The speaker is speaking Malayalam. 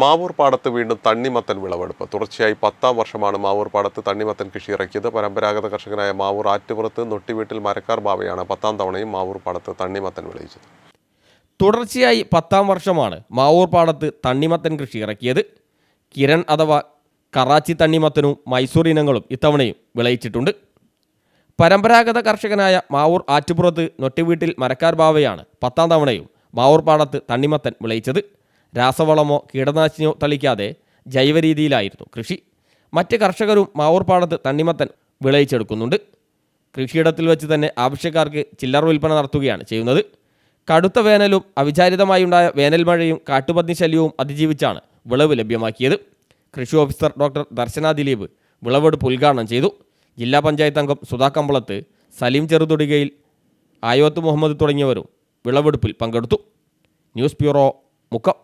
മാവൂർ പാടത്ത് വീണ്ടും തണ്ണിമത്തൻ വിളവെടുപ്പ്. തുടർച്ചയായി പത്താം വർഷമാണ് മാവൂർ പാടത്ത് തണ്ണിമത്തൻ കൃഷി ഇറക്കിയത്. പരമ്പരാഗത കർഷകനായ മാവൂർ ആറ്റുപുറത്ത് നൊട്ടിവീട്ടിൽ മരക്കാർ ബാവയാണ് പത്താം തവണയും മാവൂർ പാടത്ത് തണ്ണിമത്തൻ വിളയിച്ചത്. തുടർച്ചയായി പത്താം വർഷമാണ് മാവൂർ പാടത്ത് തണ്ണിമത്തൻ കൃഷി ഇറക്കിയത്. കിരൺ അഥവാ കറാച്ചി തണ്ണിമത്തനും മൈസൂർ ഇനങ്ങളും ഇത്തവണയും വിളയിച്ചിട്ടുണ്ട്. പരമ്പരാഗത കർഷകനായ മാവൂർ ആറ്റുപുറത്ത് നൊട്ടിവീട്ടിൽ മരക്കാർ ബാവയാണ് പത്താം തവണയും മാവൂർ പാടത്ത് തണ്ണിമത്തൻ വിളയിച്ചത്. രാസവളമോ കീടനാശിനിയോ തളിക്കാതെ ജൈവ രീതിയിലായിരുന്നു കൃഷി. മറ്റ് കർഷകരും മാവൂർപ്പാടത്ത് തണ്ണിമത്തൻ വിളയിച്ചെടുക്കുന്നുണ്ട്. കൃഷിയിടത്തിൽ വെച്ച് തന്നെ ആവശ്യക്കാർക്ക് ചില്ലറ വിൽപ്പന നടത്തുകയാണ് ചെയ്യുന്നത്. കടുത്ത വേനലും അവിചാരിതമായുണ്ടായ വേനൽ മഴയും കാട്ടുപന്നി ശല്യവും അതിജീവിച്ചാണ് വിളവ് ലഭ്യമാക്കിയത്. കൃഷി ഓഫീസർ ഡോക്ടർ ദർശന ദിലീപ് വിളവെടുപ്പ് ഉദ്ഘാടനം ചെയ്തു. ജില്ലാ പഞ്ചായത്ത് അംഗം സുധാ കമ്പളത്ത് സലീം ചെറുതൊടികയിൽ ആയോത്ത് മുഹമ്മദ് തുടങ്ങിയവരും വിളവെടുപ്പിൽ പങ്കെടുത്തു. News bureau Mukkam.